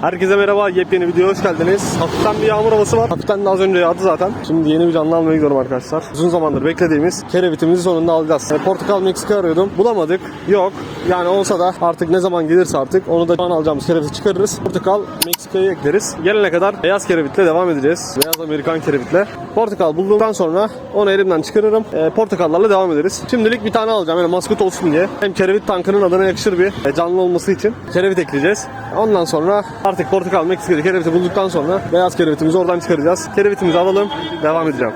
Herkese merhaba, yepyeni videoya hoş geldiniz. Hafiften bir yağmur havası var. Hafiften de az önce yağdı zaten. Şimdi yeni bir canlı almaya gidiyorum arkadaşlar. Uzun zamandır beklediğimiz kerevitimizi sonunda alacağız. E, Portakal Meksika arıyordum. Bulamadık. Yok. Yani olsa da artık ne zaman gelirse artık onu da şu an alacağımız kereviti çıkarırız. Portakal Meksika'yı ekleriz. Gelene kadar beyaz kerevitle devam edeceğiz. Beyaz Amerikan kerevitle. Portakal bulduktan sonra onu elimden çıkarırım. E, portakallarla devam ederiz. Şimdilik bir tane alacağım. Yani maskot olsun diye. Hem kerevit tankının adına yakışır bir e, canlı olması için kerevit ekleyeceğiz. Ondan sonra artık portakal Meksika'da kereviti bulduktan sonra beyaz kerevitimizi oradan çıkaracağız. Kerevitimizi alalım. Devam edeceğim.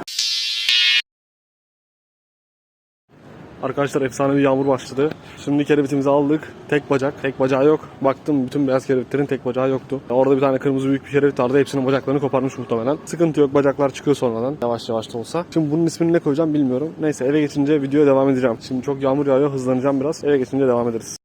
Arkadaşlar efsane bir yağmur başladı. Şimdi kerevitimizi aldık. Tek bacak. Tek bacağı yok. Baktım bütün beyaz kerevitlerin tek bacağı yoktu. Orada bir tane kırmızı büyük bir kerevit vardı. Hepsinin bacaklarını koparmış muhtemelen. Sıkıntı yok. Bacaklar çıkıyor sonradan. Yavaş yavaş da olsa. Şimdi bunun ismini ne koyacağım bilmiyorum. Neyse eve geçince videoya devam edeceğim. Şimdi çok yağmur yağıyor. Hızlanacağım biraz. Eve geçince devam ederiz.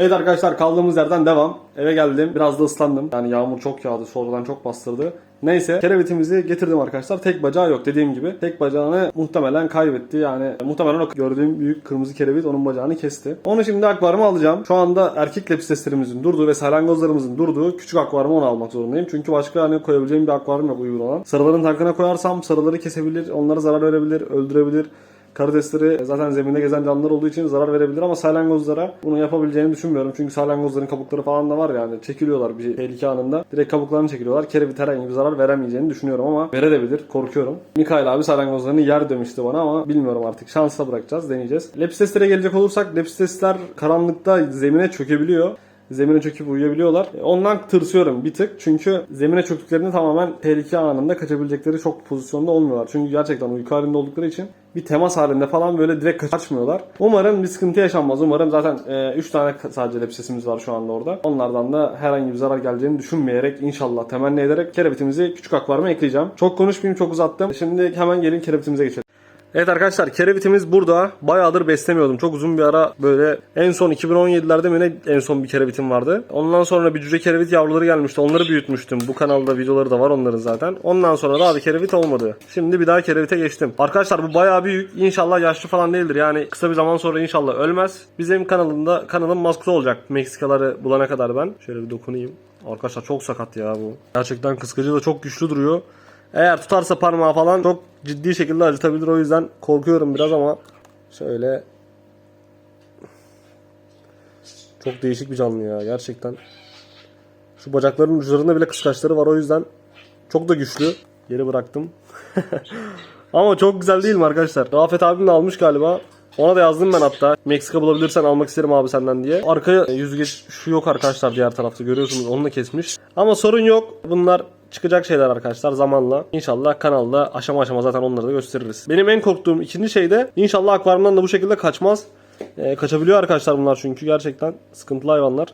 Evet arkadaşlar kaldığımız yerden devam. Eve geldim. Biraz da ıslandım. Yani yağmur çok yağdı. Sonradan çok bastırdı. Neyse kerevitimizi getirdim arkadaşlar. Tek bacağı yok dediğim gibi. Tek bacağını muhtemelen kaybetti. Yani muhtemelen o gördüğüm büyük kırmızı kerevit onun bacağını kesti. Onu şimdi akvaryuma alacağım. Şu anda erkek lepisteslerimizin durduğu ve salyangozlarımızın durduğu küçük akvaryuma onu almak zorundayım. Çünkü başka hani koyabileceğim bir akvaryum yok uygun olan. Sarıların tankına koyarsam sarıları kesebilir, onlara zarar verebilir, öldürebilir. Karidesleri zaten zeminde gezen canlılar olduğu için zarar verebilir ama salyangozlara bunu yapabileceğini düşünmüyorum. Çünkü salyangozların kabukları falan da var yani çekiliyorlar bir tehlike anında. Direkt kabuklarını çekiliyorlar. Kerevit herhangi bir zarar veremeyeceğini düşünüyorum ama verebilir. Korkuyorum. Mikail abi salyangozlarını yer demişti bana ama bilmiyorum artık. Şansla bırakacağız. Deneyeceğiz. Lepistes'lere gelecek olursak lepistesler karanlıkta zemine çökebiliyor zemine çöküp uyuyabiliyorlar. Ondan tırsıyorum bir tık. Çünkü zemine çöktüklerinde tamamen tehlike anında kaçabilecekleri çok pozisyonda olmuyorlar. Çünkü gerçekten uyku halinde oldukları için bir temas halinde falan böyle direkt kaçmıyorlar. Umarım bir sıkıntı yaşanmaz. Umarım zaten 3 tane sadece lepsesimiz var şu anda orada. Onlardan da herhangi bir zarar geleceğini düşünmeyerek inşallah temenni ederek kerevitimizi küçük akvaryuma ekleyeceğim. Çok konuşmayayım çok uzattım. Şimdi hemen gelin kerevitimize geçelim. Evet arkadaşlar kerevitimiz burada. Bayağıdır beslemiyordum. Çok uzun bir ara böyle en son 2017'lerde mi ne en son bir kerevitim vardı. Ondan sonra bir cüce kerevit yavruları gelmişti. Onları büyütmüştüm. Bu kanalda videoları da var onların zaten. Ondan sonra da abi kerevit olmadı. Şimdi bir daha kerevite geçtim. Arkadaşlar bu bayağı büyük. İnşallah yaşlı falan değildir. Yani kısa bir zaman sonra inşallah ölmez. Bizim kanalında kanalın maskotu olacak. Meksikaları bulana kadar ben. Şöyle bir dokunayım. Arkadaşlar çok sakat ya bu. Gerçekten kıskacı da çok güçlü duruyor. Eğer tutarsa parmağı falan çok ciddi şekilde acıtabilir. O yüzden korkuyorum biraz ama şöyle çok değişik bir canlı ya gerçekten. Şu bacakların uçlarında bile kıskaçları var o yüzden çok da güçlü. Geri bıraktım. ama çok güzel değil mi arkadaşlar? Rafet abim de almış galiba. Ona da yazdım ben hatta. Meksika bulabilirsen almak isterim abi senden diye. Arkaya yüzgeç şu yok arkadaşlar diğer tarafta görüyorsunuz onu da kesmiş. Ama sorun yok. Bunlar çıkacak şeyler arkadaşlar zamanla. İnşallah kanalda aşama aşama zaten onları da gösteririz. Benim en korktuğum ikinci şey de inşallah akvaryumdan da bu şekilde kaçmaz. Ee, kaçabiliyor arkadaşlar bunlar çünkü gerçekten sıkıntılı hayvanlar.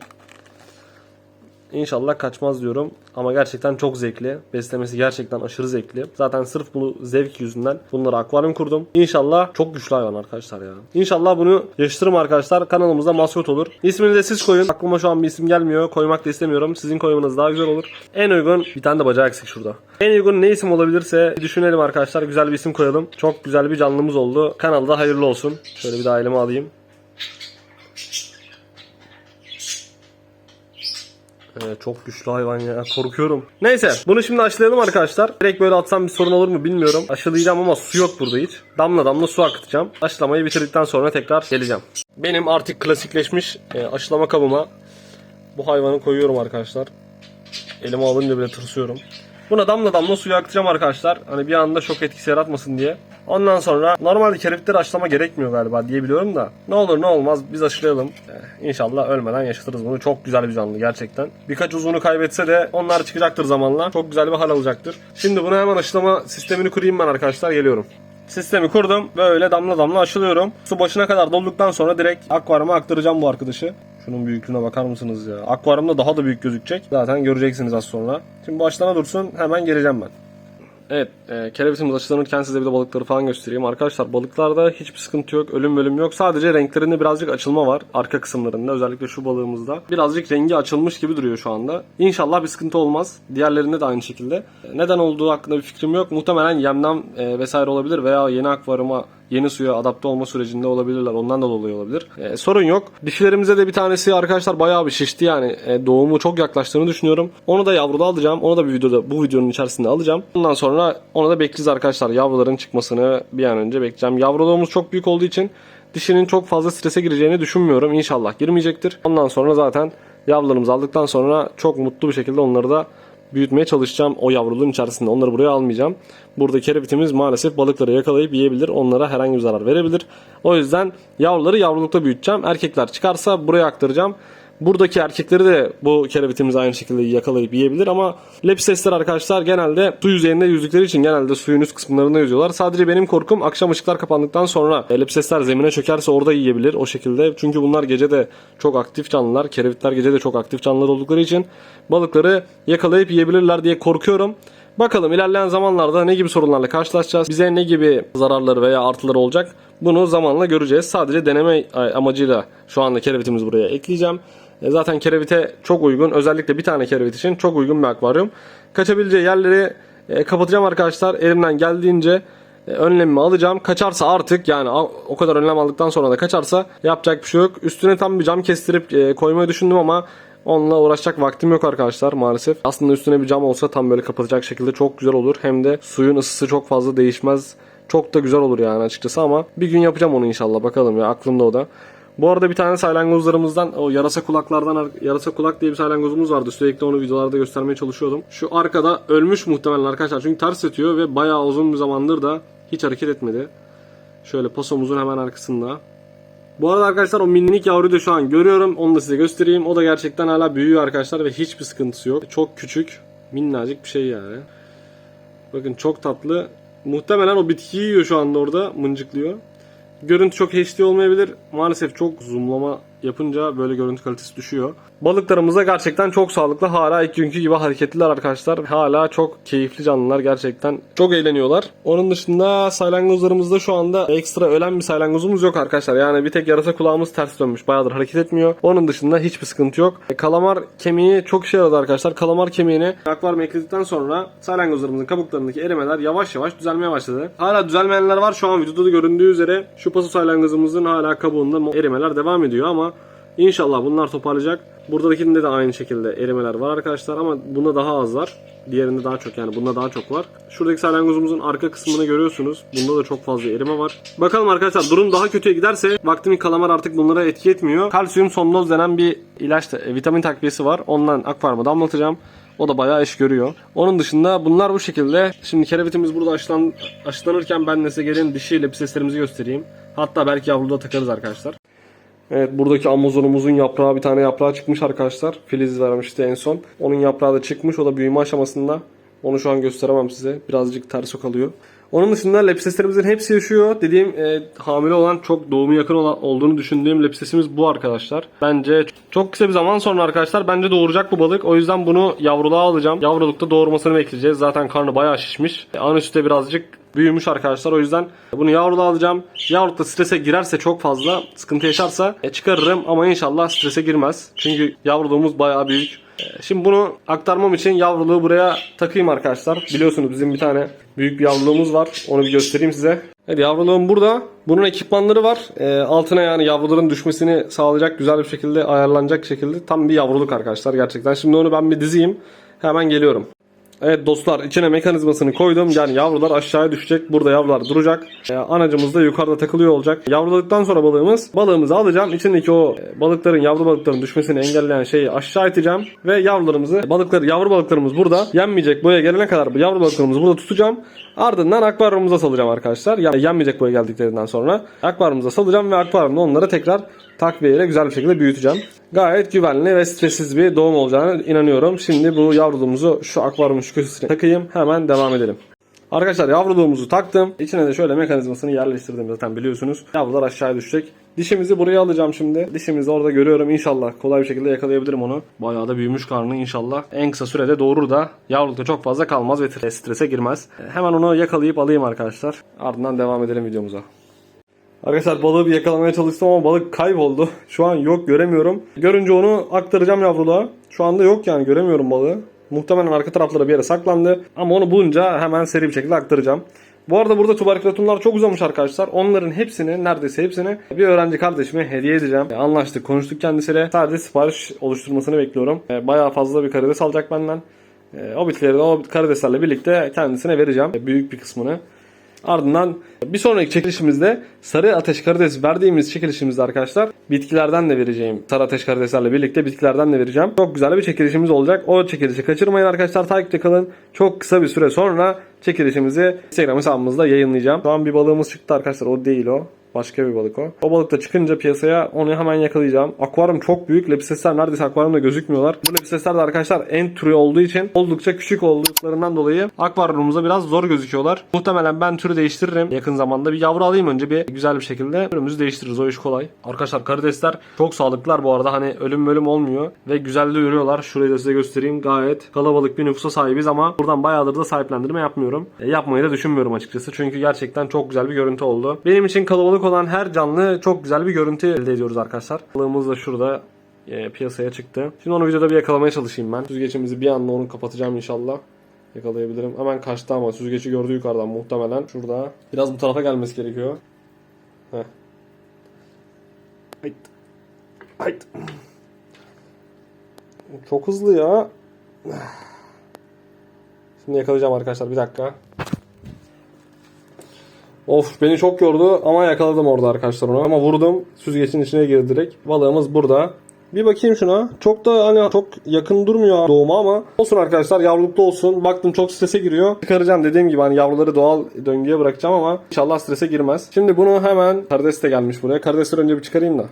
İnşallah kaçmaz diyorum. Ama gerçekten çok zevkli. Beslemesi gerçekten aşırı zevkli. Zaten sırf bu zevk yüzünden bunlara akvaryum kurdum. İnşallah çok güçlü hayvan arkadaşlar ya. İnşallah bunu yaşatırım arkadaşlar. Kanalımızda maskot olur. İsmini de siz koyun. Aklıma şu an bir isim gelmiyor. Koymak da istemiyorum. Sizin koymanız daha güzel olur. En uygun bir tane de bacağı eksik şurada. En uygun ne isim olabilirse düşünelim arkadaşlar. Güzel bir isim koyalım. Çok güzel bir canlımız oldu. Kanalda hayırlı olsun. Şöyle bir daha elime alayım. Ee, çok güçlü hayvan ya. Korkuyorum. Neyse. Bunu şimdi aşılayalım arkadaşlar. Direkt böyle atsam bir sorun olur mu bilmiyorum. Aşılayacağım ama su yok burada hiç. Damla damla su akıtacağım. Aşılamayı bitirdikten sonra tekrar geleceğim. Benim artık klasikleşmiş e, aşılama kabıma bu hayvanı koyuyorum arkadaşlar. Elime alınca bile tırsıyorum. Buna damla damla suyu akıtacağım arkadaşlar. Hani bir anda şok etkisi yaratmasın diye. Ondan sonra normalde kerevitleri aşılama gerekmiyor galiba diye biliyorum da. Ne olur ne olmaz biz aşılayalım. Eh, İnşallah ölmeden yaşatırız bunu. Çok güzel bir canlı gerçekten. Birkaç uzunu kaybetse de onlar çıkacaktır zamanla. Çok güzel bir hal alacaktır. Şimdi bunu hemen aşılama sistemini kurayım ben arkadaşlar. Geliyorum. Sistemi kurdum. Böyle damla damla aşılıyorum. Su başına kadar dolduktan sonra direkt akvaryuma aktaracağım bu arkadaşı. Şunun büyüklüğüne bakar mısınız ya? Akvaryumda daha da büyük gözükecek. Zaten göreceksiniz az sonra. Şimdi başlana dursun. Hemen geleceğim ben. Evet, e, kerevitimiz aşılanırken size bir de balıkları falan göstereyim. Arkadaşlar balıklarda hiçbir sıkıntı yok, ölüm bölüm yok. Sadece renklerinde birazcık açılma var arka kısımlarında. Özellikle şu balığımızda. Birazcık rengi açılmış gibi duruyor şu anda. İnşallah bir sıkıntı olmaz. Diğerlerinde de aynı şekilde. E, Neden olduğu hakkında bir fikrim yok. Muhtemelen yemden e, vesaire olabilir veya yeni akvaryuma yeni suya adapte olma sürecinde olabilirler. Ondan da dolayı olabilir. E, sorun yok. Dişilerimize de bir tanesi arkadaşlar bayağı bir şişti yani. E, doğumu çok yaklaştığını düşünüyorum. Onu da yavruda alacağım. Onu da bir videoda bu videonun içerisinde alacağım. Ondan sonra onu da bekleyeceğiz arkadaşlar. Yavruların çıkmasını bir an önce bekleyeceğim. Yavruluğumuz çok büyük olduğu için dişinin çok fazla strese gireceğini düşünmüyorum. İnşallah girmeyecektir. Ondan sonra zaten yavrularımızı aldıktan sonra çok mutlu bir şekilde onları da büyütmeye çalışacağım o yavruluğun içerisinde. Onları buraya almayacağım. Burada kerevitimiz maalesef balıkları yakalayıp yiyebilir. Onlara herhangi bir zarar verebilir. O yüzden yavruları yavrulukta büyüteceğim. Erkekler çıkarsa buraya aktaracağım. Buradaki erkekleri de bu kerevitimiz aynı şekilde yakalayıp yiyebilir ama lepsesler arkadaşlar genelde su yüzeyinde yüzdükleri için genelde suyun üst kısımlarında yüzüyorlar. Sadece benim korkum akşam ışıklar kapandıktan sonra lepsesler zemine çökerse orada yiyebilir o şekilde. Çünkü bunlar gece de çok aktif canlılar. Kerevitler gece de çok aktif canlılar oldukları için balıkları yakalayıp yiyebilirler diye korkuyorum. Bakalım ilerleyen zamanlarda ne gibi sorunlarla karşılaşacağız? Bize ne gibi zararları veya artıları olacak? Bunu zamanla göreceğiz. Sadece deneme amacıyla şu anda kerevitimizi buraya ekleyeceğim. E, Zaten kerevite çok uygun. Özellikle bir tane kerevit için çok uygun bir akvaryum. Kaçabileceği yerleri e, kapatacağım arkadaşlar. Elimden geldiğince e, önlemimi alacağım. Kaçarsa artık yani o kadar önlem aldıktan sonra da kaçarsa yapacak bir şey yok. Üstüne tam bir cam kestirip e, koymayı düşündüm ama onunla uğraşacak vaktim yok arkadaşlar maalesef. Aslında üstüne bir cam olsa tam böyle kapatacak şekilde çok güzel olur. Hem de suyun ısısı çok fazla değişmez. Çok da güzel olur yani açıkçası ama bir gün yapacağım onu inşallah bakalım ya aklımda o da. Bu arada bir tane salyangozlarımızdan o yarasa kulaklardan yarasa kulak diye bir salyangozumuz vardı. Sürekli onu videolarda göstermeye çalışıyordum. Şu arkada ölmüş muhtemelen arkadaşlar. Çünkü ters yatıyor ve bayağı uzun bir zamandır da hiç hareket etmedi. Şöyle pasomuzun hemen arkasında. Bu arada arkadaşlar o minik yavruyu da şu an görüyorum. Onu da size göstereyim. O da gerçekten hala büyüyor arkadaşlar ve hiçbir sıkıntısı yok. Çok küçük, minnacık bir şey yani. Bakın çok tatlı. Muhtemelen o bitkiyi yiyor şu anda orada mıncıklıyor. Görüntü çok HD olmayabilir. Maalesef çok zoomlama yapınca böyle görüntü kalitesi düşüyor. Balıklarımız da gerçekten çok sağlıklı. Hala ilk günkü gibi hareketliler arkadaşlar. Hala çok keyifli canlılar gerçekten. Çok eğleniyorlar. Onun dışında salyangozlarımızda şu anda ekstra ölen bir salyangozumuz yok arkadaşlar. Yani bir tek yarasa kulağımız ters dönmüş. Bayağıdır hareket etmiyor. Onun dışında hiçbir sıkıntı yok. E, Kalamar kemiği çok işe yaradı arkadaşlar. Kalamar kemiğini akvaryuma ekledikten sonra salyangozlarımızın kabuklarındaki erimeler yavaş yavaş düzelmeye başladı. Hala düzelmeyenler var. Şu an videoda da göründüğü üzere şu paso salyangozumuzun hala kabuğunda erimeler devam ediyor ama İnşallah bunlar toparlayacak. Buradakinde de aynı şekilde erimeler var arkadaşlar ama bunda daha az var. Diğerinde daha çok yani bunda daha çok var. Şuradaki salyangozumuzun arka kısmını görüyorsunuz. Bunda da çok fazla erime var. Bakalım arkadaşlar durum daha kötüye giderse vaktimin kalamar artık bunlara etki etmiyor. Kalsiyum somnoz denen bir ilaç, e, vitamin takviyesi var. Ondan akvaryuma damlatacağım. O da bayağı iş görüyor. Onun dışında bunlar bu şekilde. Şimdi kerevitimiz burada aşılan, aşılanırken ben de size gelin dişi lepseslerimizi göstereyim. Hatta belki yavruda takarız arkadaşlar. Evet buradaki Amazonumuzun yaprağı bir tane yaprağı çıkmış arkadaşlar. Filiz vermişti en son. Onun yaprağı da çıkmış. O da büyüme aşamasında. Onu şu an gösteremem size. Birazcık ters kalıyor. Onun dışında lepseslerimizin hepsi yaşıyor. Dediğim e, hamile olan çok doğumu yakın olan, olduğunu düşündüğüm lepsesimiz bu arkadaşlar. Bence çok kısa bir zaman sonra arkadaşlar bence doğuracak bu balık. O yüzden bunu yavruluğa alacağım. Yavrulukta doğurmasını bekleyeceğiz. Zaten karnı bayağı şişmiş. E, an üstte birazcık büyümüş arkadaşlar. O yüzden bunu yavruluğa alacağım. Yavrulukta strese girerse çok fazla sıkıntı yaşarsa e, çıkarırım ama inşallah strese girmez. Çünkü yavruluğumuz bayağı büyük. Şimdi bunu aktarmam için yavruluğu buraya takayım arkadaşlar. Biliyorsunuz bizim bir tane büyük bir yavruluğumuz var. Onu bir göstereyim size. Evet yavruluğum burada. Bunun ekipmanları var. E, altına yani yavruların düşmesini sağlayacak güzel bir şekilde ayarlanacak şekilde tam bir yavruluk arkadaşlar gerçekten. Şimdi onu ben bir dizeyim. Hemen geliyorum. Evet dostlar içine mekanizmasını koydum. Yani yavrular aşağıya düşecek. Burada yavrular duracak. Ee, anacımız da yukarıda takılıyor olacak. Yavruladıktan sonra balığımız balığımızı alacağım. İçindeki o e, balıkların yavru balıkların düşmesini engelleyen şeyi aşağı iteceğim. Ve yavrularımızı balıkları yavru balıklarımız burada. Yenmeyecek boya gelene kadar bu yavru balıklarımızı burada tutacağım. Ardından akvaryumumuza salacağım arkadaşlar. Yani yenmeyecek boya geldiklerinden sonra akvaryumumuza salacağım ve akvaryumda onları tekrar takviyeyle güzel bir şekilde büyüteceğim. Gayet güvenli ve stressiz bir doğum olacağına inanıyorum. Şimdi bu yavruluğumuzu şu akvaryumun şu köşesine takayım. Hemen devam edelim. Arkadaşlar yavruluğumuzu taktım. İçine de şöyle mekanizmasını yerleştirdim zaten biliyorsunuz. Yavrular aşağıya düşecek. Dişimizi buraya alacağım şimdi. Dişimizi orada görüyorum. İnşallah kolay bir şekilde yakalayabilirim onu. Bayağı da büyümüş karnı inşallah. En kısa sürede doğurur da yavrulukta çok fazla kalmaz ve strese girmez. Hemen onu yakalayıp alayım arkadaşlar. Ardından devam edelim videomuza. Arkadaşlar balığı bir yakalamaya çalıştım ama balık kayboldu. Şu an yok göremiyorum. Görünce onu aktaracağım yavruluğa. Şu anda yok yani göremiyorum balığı. Muhtemelen arka taraflara bir yere saklandı. Ama onu bulunca hemen seri bir şekilde aktaracağım. Bu arada burada tuberkulatumlar çok uzamış arkadaşlar. Onların hepsini neredeyse hepsini bir öğrenci kardeşime hediye edeceğim. E, Anlaştık konuştuk kendisiyle. Sadece sipariş oluşturmasını bekliyorum. E, Bayağı fazla bir karides alacak benden. E, O bitkileri de o karideslerle birlikte kendisine vereceğim. Büyük bir kısmını. Ardından bir sonraki çekilişimizde sarı ateş karides verdiğimiz çekilişimizde arkadaşlar bitkilerden de vereceğim. Sarı ateş karideslerle birlikte bitkilerden de vereceğim. Çok güzel bir çekilişimiz olacak. O çekilişi kaçırmayın arkadaşlar. Takipte kalın. Çok kısa bir süre sonra çekilişimizi Instagram hesabımızda yayınlayacağım. Şu an bir balığımız çıktı arkadaşlar. O değil o. Başka bir balık o. O balık da çıkınca piyasaya onu hemen yakalayacağım. Akvaryum çok büyük. Lepistesler neredeyse akvaryumda gözükmüyorlar. Bu lepistesler de arkadaşlar en türü olduğu için oldukça küçük olduklarından dolayı akvaryumumuzda biraz zor gözüküyorlar. Muhtemelen ben türü değiştiririm. Yakın zamanda bir yavru alayım önce bir güzel bir şekilde türümüzü değiştiririz. O iş kolay. Arkadaşlar karidesler çok sağlıklılar bu arada. Hani ölüm ölüm olmuyor ve güzel de yürüyorlar. Şurayı da size göstereyim. Gayet kalabalık bir nüfusa sahibiz ama buradan bayağıdır da sahiplendirme yapmıyorum. E, yapmayı da düşünmüyorum açıkçası. Çünkü gerçekten çok güzel bir görüntü oldu. Benim için kalabalık olan her canlı çok güzel bir görüntü elde ediyoruz arkadaşlar. Balığımız da şurada e, piyasaya çıktı. Şimdi onu videoda bir yakalamaya çalışayım ben. Süzgeçimizi bir anda onu kapatacağım inşallah. Yakalayabilirim. Hemen kaçtı ama süzgeci gördü yukarıdan muhtemelen. Şurada. Biraz bu tarafa gelmesi gerekiyor. Heh. Hayt. Hayt. Çok hızlı ya. Şimdi yakalayacağım arkadaşlar bir dakika. Of beni çok yordu ama yakaladım orada arkadaşlar onu. Ama vurdum süzgecin içine girdi direkt. Balığımız burada. Bir bakayım şuna. Çok da hani çok yakın durmuyor doğuma ama olsun arkadaşlar yavrulukta olsun. Baktım çok strese giriyor. Çıkaracağım dediğim gibi hani yavruları doğal döngüye bırakacağım ama inşallah strese girmez. Şimdi bunu hemen karides de gelmiş buraya. Karidesleri önce bir çıkarayım da.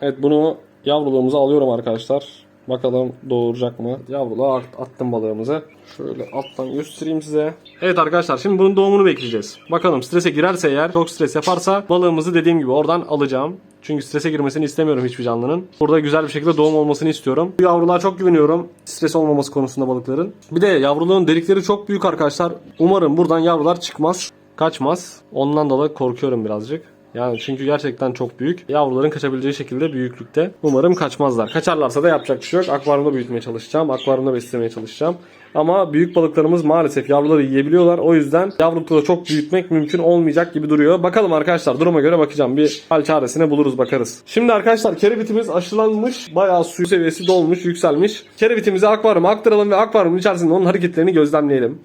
Evet bunu yavruluğumuza alıyorum arkadaşlar. Bakalım doğuracak mı? Yavruluğa at- attım balığımızı. Şöyle alttan göstereyim size. Evet arkadaşlar şimdi bunun doğumunu bekleyeceğiz. Bakalım strese girerse eğer çok stres yaparsa balığımızı dediğim gibi oradan alacağım. Çünkü strese girmesini istemiyorum hiçbir canlının. Burada güzel bir şekilde doğum olmasını istiyorum. Bu yavruluğa çok güveniyorum. Stres olmaması konusunda balıkların. Bir de yavruluğun delikleri çok büyük arkadaşlar. Umarım buradan yavrular çıkmaz. Kaçmaz. Ondan dolayı korkuyorum birazcık. Yani çünkü gerçekten çok büyük. Yavruların kaçabileceği şekilde büyüklükte. Umarım kaçmazlar. Kaçarlarsa da yapacak bir şey yok. Akvaryumda büyütmeye çalışacağım. Akvaryumda beslemeye çalışacağım. Ama büyük balıklarımız maalesef yavruları yiyebiliyorlar. O yüzden yavrulukta da çok büyütmek mümkün olmayacak gibi duruyor. Bakalım arkadaşlar duruma göre bakacağım. Bir hal çaresine buluruz bakarız. Şimdi arkadaşlar kerevitimiz aşılanmış. Bayağı su seviyesi dolmuş, yükselmiş. Kerevitimizi akvaryuma aktaralım ve akvaryumun içerisinde onun hareketlerini gözlemleyelim.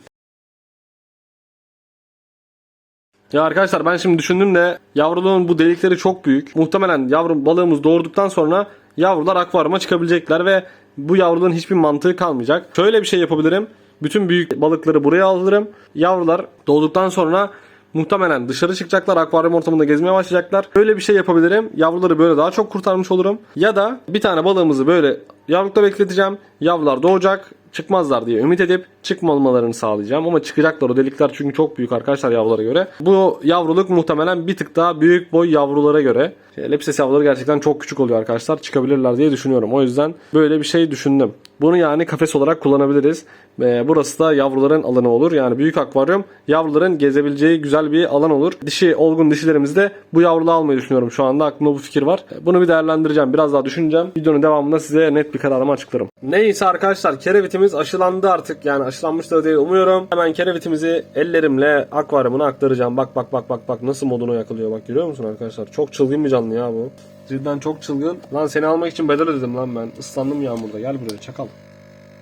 Ya arkadaşlar ben şimdi düşündüm de yavruluğun bu delikleri çok büyük. Muhtemelen yavru balığımız doğurduktan sonra yavrular akvaryuma çıkabilecekler ve bu yavruluğun hiçbir mantığı kalmayacak. Şöyle bir şey yapabilirim. Bütün büyük balıkları buraya alırım. Yavrular doğduktan sonra muhtemelen dışarı çıkacaklar. Akvaryum ortamında gezmeye başlayacaklar. Böyle bir şey yapabilirim. Yavruları böyle daha çok kurtarmış olurum. Ya da bir tane balığımızı böyle yavrulukta bekleteceğim. Yavrular doğacak çıkmazlar diye ümit edip çıkmamalarını sağlayacağım. Ama çıkacaklar o delikler çünkü çok büyük arkadaşlar yavrulara göre. Bu yavruluk muhtemelen bir tık daha büyük boy yavrulara göre. Şey, Lepses yavruları gerçekten çok küçük oluyor arkadaşlar. Çıkabilirler diye düşünüyorum. O yüzden böyle bir şey düşündüm. Bunu yani kafes olarak kullanabiliriz. Ee, burası da yavruların alanı olur. Yani büyük akvaryum yavruların gezebileceği güzel bir alan olur. Dişi olgun dişilerimizde bu yavruluğu almayı düşünüyorum. Şu anda aklımda bu fikir var. Bunu bir değerlendireceğim. Biraz daha düşüneceğim. Videonun devamında size net bir kararımı açıklarım. Neyse arkadaşlar kerevitimiz aşılandı artık. Yani aşılanmıştır diye umuyorum. Hemen kerevitimizi ellerimle akvaryumuna aktaracağım. Bak bak bak bak bak nasıl modunu yakalıyor. Bak görüyor musun arkadaşlar? Çok çılgın bir canlı ya bu. Cidden çok çılgın. Lan seni almak için bedel ödedim lan ben. Islandım yağmurda. Gel buraya çakal.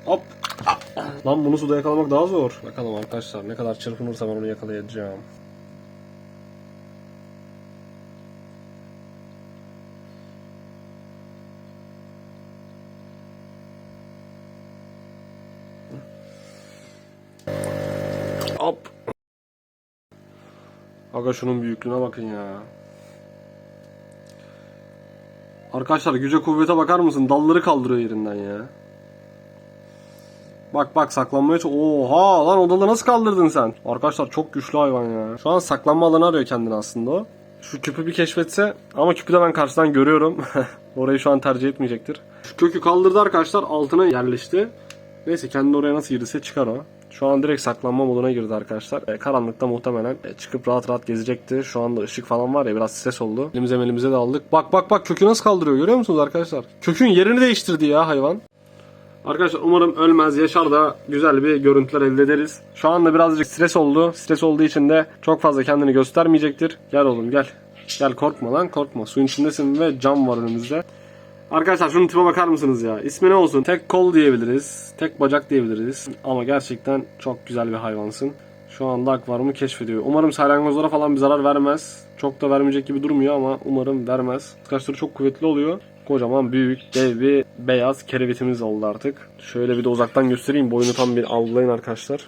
Hop. Lan bunu suda yakalamak daha zor. Bakalım arkadaşlar ne kadar çırpınırsa ben onu yakalayacağım. Aga şunun büyüklüğüne bakın ya. Arkadaşlar güce kuvvete bakar mısın? Dalları kaldırıyor yerinden ya. Bak bak saklanmaya çok... Oha lan o dalı nasıl kaldırdın sen? Arkadaşlar çok güçlü hayvan ya. Şu an saklanma alanı arıyor kendini aslında o. Şu küpü bir keşfetse ama küpü de ben karşıdan görüyorum. Orayı şu an tercih etmeyecektir. Şu kökü kaldırdı arkadaşlar altına yerleşti. Neyse kendi oraya nasıl girdiyse çıkar o. Şu an direkt saklanma moduna girdi arkadaşlar. E, karanlıkta muhtemelen e, çıkıp rahat rahat gezecekti. Şu anda ışık falan var ya biraz stres oldu. Elimize elimize de aldık. Bak bak bak kökü nasıl kaldırıyor görüyor musunuz arkadaşlar? Kökün yerini değiştirdi ya hayvan. Arkadaşlar umarım ölmez yaşar da güzel bir görüntüler elde ederiz. Şu anda birazcık stres oldu. Stres olduğu için de çok fazla kendini göstermeyecektir. Gel oğlum gel. Gel korkma lan korkma. Suyun içindesin ve cam var önümüzde. Arkadaşlar şunun tipe bakar mısınız ya? İsmi ne olsun? Tek kol diyebiliriz. Tek bacak diyebiliriz. Ama gerçekten çok güzel bir hayvansın. Şu anda akvaryumu keşfediyor. Umarım salyangozlara falan bir zarar vermez. Çok da vermeyecek gibi durmuyor ama umarım vermez. Kaçları çok kuvvetli oluyor. Kocaman büyük dev bir beyaz kerevitimiz oldu artık. Şöyle bir de uzaktan göstereyim. Boyunu tam bir algılayın arkadaşlar.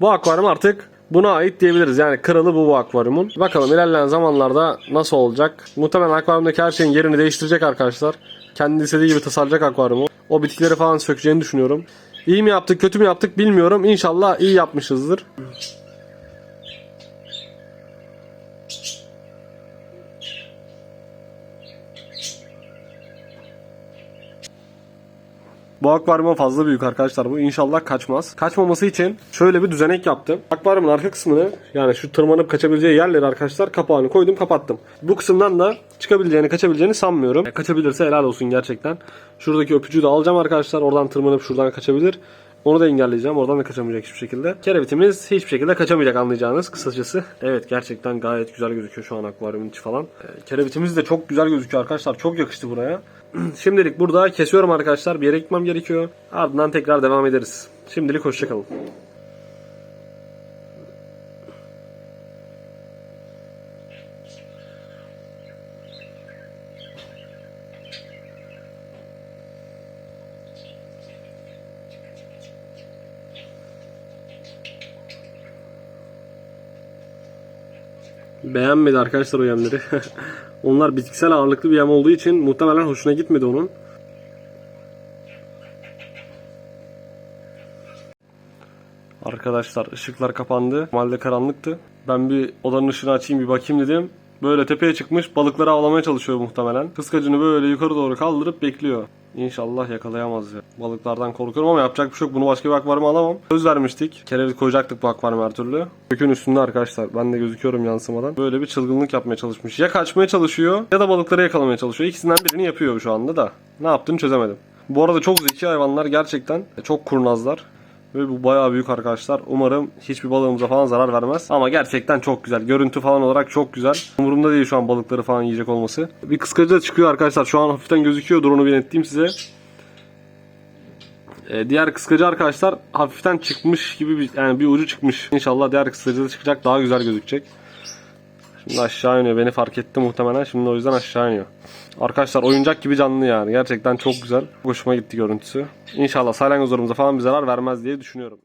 Bu akvaryum artık buna ait diyebiliriz. Yani kralı bu bu akvaryumun. Bakalım ilerleyen zamanlarda nasıl olacak. Muhtemelen akvaryumdaki her şeyin yerini değiştirecek arkadaşlar. Kendi istediği gibi tasarlayacak akvaryumu. O bitkileri falan sökeceğini düşünüyorum. İyi mi yaptık kötü mü yaptık bilmiyorum. İnşallah iyi yapmışızdır. Bu akvaryuma fazla büyük arkadaşlar bu. İnşallah kaçmaz. Kaçmaması için şöyle bir düzenek yaptım. Akvaryumun arka kısmını yani şu tırmanıp kaçabileceği yerleri arkadaşlar kapağını koydum kapattım. Bu kısımdan da çıkabileceğini kaçabileceğini sanmıyorum. E, Kaçabilirse helal olsun gerçekten. Şuradaki öpücüğü de alacağım arkadaşlar. Oradan tırmanıp şuradan kaçabilir. Onu da engelleyeceğim. Oradan da kaçamayacak hiçbir şekilde. Kerevitimiz hiçbir şekilde kaçamayacak anlayacağınız kısacası. Evet gerçekten gayet güzel gözüküyor şu an akvaryumun içi falan. Ee, Kerevitimiz de çok güzel gözüküyor arkadaşlar. Çok yakıştı buraya. Şimdilik burada kesiyorum arkadaşlar. Bir yere gitmem gerekiyor. Ardından tekrar devam ederiz. Şimdilik hoşçakalın. Beğenmedi arkadaşlar o yemleri. Onlar bitkisel ağırlıklı bir yem olduğu için muhtemelen hoşuna gitmedi onun. Arkadaşlar ışıklar kapandı. Normalde karanlıktı. Ben bir odanın ışığını açayım bir bakayım dedim. Böyle tepeye çıkmış balıkları avlamaya çalışıyor muhtemelen. Kıskacını böyle yukarı doğru kaldırıp bekliyor. İnşallah yakalayamaz ya. Balıklardan korkuyorum ama yapacak bir şey yok. Bunu başka bir akvaryuma alamam. Söz vermiştik. Kerevit koyacaktık bu akvaryuma her türlü. Kökün üstünde arkadaşlar. Ben de gözüküyorum yansımadan. Böyle bir çılgınlık yapmaya çalışmış. Ya kaçmaya çalışıyor ya da balıkları yakalamaya çalışıyor. İkisinden birini yapıyor şu anda da. Ne yaptığını çözemedim. Bu arada çok zeki hayvanlar gerçekten. Çok kurnazlar. Ve bu bayağı büyük arkadaşlar. Umarım hiçbir balığımıza falan zarar vermez. Ama gerçekten çok güzel. Görüntü falan olarak çok güzel. Umurumda değil şu an balıkları falan yiyecek olması. Bir kıskacı da çıkıyor arkadaşlar. Şu an hafiften gözüküyor. Drone'u bir netleyeyim size. Ee, diğer kıskacı arkadaşlar hafiften çıkmış gibi bir, yani bir ucu çıkmış. İnşallah diğer kıskacı da çıkacak. Daha güzel gözükecek. Şimdi aşağı iniyor. Beni fark etti muhtemelen. Şimdi o yüzden aşağı iniyor. Arkadaşlar oyuncak gibi canlı yani. Gerçekten çok güzel. Hoşuma gitti görüntüsü. İnşallah salyangozlarımıza falan bir zarar vermez diye düşünüyorum.